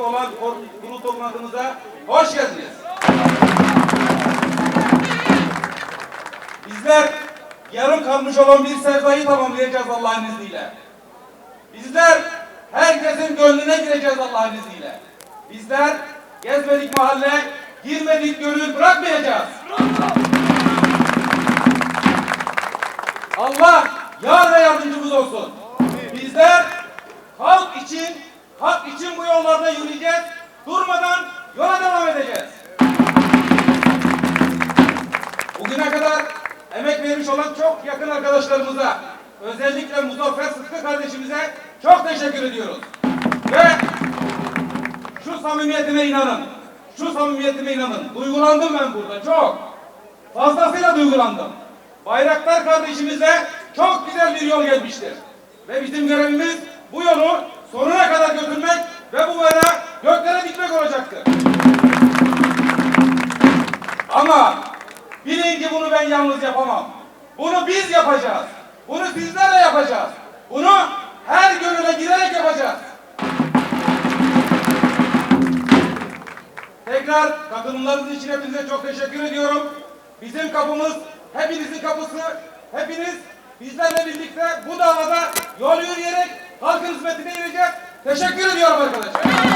olan kur- kurul toplantımıza hoş geldiniz. Bizler yarım kalmış olan bir sevdayı tamamlayacağız Allah'ın izniyle. Bizler herkesin gönlüne gireceğiz Allah'ın izniyle. Bizler gezmedik mahalle, girmedik gönül bırakmayacağız. Allah yar ve yardımcımız olsun. Bizler halk için, hak için bu yollarda yürüyeceğiz. Durmadan yola devam edeceğiz. Bugüne kadar emek vermiş olan çok yakın arkadaşlarımıza, özellikle Muzaffer Sıtkı kardeşimize çok teşekkür ediyoruz. Ve şu samimiyetime inanın. Şu samimiyetime inanın. Duygulandım ben burada çok. Fazlasıyla duygulandım. Bayraktar kardeşimize çok güzel bir yol gelmiştir. Ve bizim görevimiz bu yolu sonuna kadar Ama bilin ki bunu ben yalnız yapamam. Bunu biz yapacağız. Bunu sizlerle yapacağız. Bunu her gönüle girerek yapacağız. Tekrar katılımlarınız için hepinize çok teşekkür ediyorum. Bizim kapımız hepinizin kapısı. Hepiniz bizlerle birlikte bu davada yol yürüyerek halkın hizmetine gireceğiz. Teşekkür ediyorum arkadaşlar.